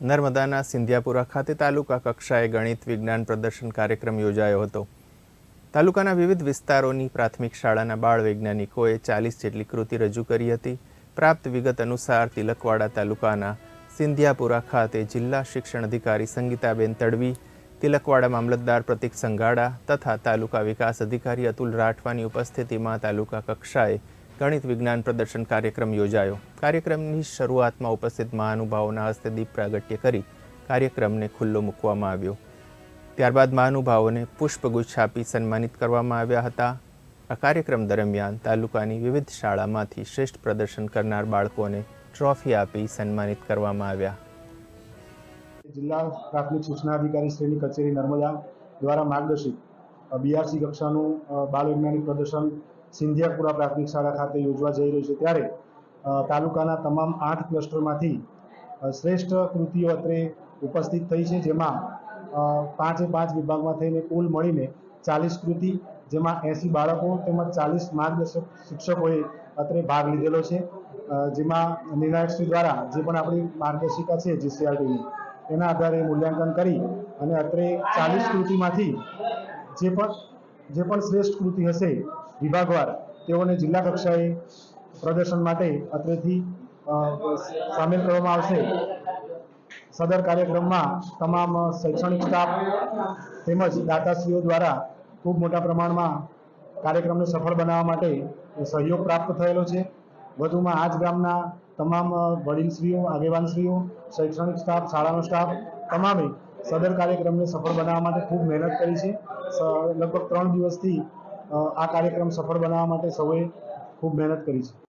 નર્મદાના સિંધિયાપુરા ખાતે તાલુકા કક્ષાએ ગણિત વિજ્ઞાન પ્રદર્શન કાર્યક્રમ યોજાયો હતો. તાલુકાના વિવિધ વિસ્તારોની પ્રાથમિક શાળાના બાળ વૈજ્ઞાનિકોએ ચાલીસ જેટલી કૃતિ રજૂ કરી હતી. પ્રાપ્ત વિગત અનુસાર તિલકવાડા તાલુકાના સિંધિયાપુરા ખાતે જિલ્લા શિક્ષણ અધિકારી સંગીતાબેન તડવી, તિલકવાડા મામલતદાર પ્રતિક સંગાડા તથા તાલુકા વિકાસ અધિકારી અતુલ રાઠવાની ઉપસ્થિતિમાં તાલુકા કક્ષાએ ગણિત વિજ્ઞાન પ્રદર્શન કાર્યક્રમ યોજાયો. કાર્યક્રમની શરૂઆતમાં ઉપસ્થિત મહાનુભાવોના હસ્તે દીપ પ્રાગટ્ય કરી કાર્યક્રમને ખુલ્લો મૂકવામાં આવ્યો. ત્યારબાદ મહાનુભાવોને પુષ્પગુચ્છ આપી સન્માનિત કરવામાં આવ્યા હતા. આ કાર્યક્રમ દરમિયાન તાલુકાની વિવિધ શાળામાંથી શ્રેષ્ઠ પ્રદર્શન કરનાર બાળકોને ટ્રોફી આપી સન્માનિત કરવામાં આવ્યા. જિલ્લા પ્રાથમિક સૂચનાધિકારી શ્રેણી કચેરી નર્મદા દ્વારા માર્ગદર્શિત બીઆરસી કક્ષાનું બાળ વૈજ્ઞાનિક પ્રદર્શન સિંધિયાપુરા પ્રાથમિક શાળા ખાતે યોજવા જઈ રહ્યું છે. ત્યારે તાલુકાના તમામ આઠ ક્લસ્ટરમાંથી શ્રેષ્ઠ કૃતિઓ અત્રે ઉપસ્થિત થઈ છે, જેમાં પાંચે પાંચ વિભાગમાં થઈને કુલ મળીને ચાલીસ કૃતિ, જેમાં એંસી બાળકો તેમજ ચાલીસ માર્ગદર્શક શિક્ષકોએ અત્રે ભાગ લીધેલો છે. જેમાં જેમાં નિર્ણાયકશ્રી દ્વારા જે પણ આપણી માર્ગદર્શિકા છે, જીસીઆરટીની, એના આધારે મૂલ્યાંકન કરી અને અત્રે ચાલીસ કૃતિમાંથી જે પણ જે પણ શ્રેષ્ઠ કૃતિ હશે વિભાગવાર તેઓને જિલ્લા કક્ષાએ પ્રદર્શન માટે અત્રેથી સામેલ કરવામાં આવશે. સદર કાર્યક્રમમાં તમામ શૈક્ષણિક સ્ટાફ તેમજ દાતાશ્રીઓ દ્વારા ખૂબ મોટા પ્રમાણમાં કાર્યક્રમને સફળ બનાવવા માટે સહયોગ પ્રાપ્ત થયેલો છે. વધુમાં આ જ ગામના તમામ વડીલશ્રીઓ, આગેવાનશ્રીઓ, શૈક્ષણિક સ્ટાફ, શાળાનો સ્ટાફ તમામે સદર કાર્યક્રમને સફળ બનાવવા માટે ખૂબ મહેનત કરી છે. લગભગ ત્રણ દિવસથી આ કાર્યક્રમ સફળ બનાવવા માટે સૌએ ખૂબ મહેનત કરી છે.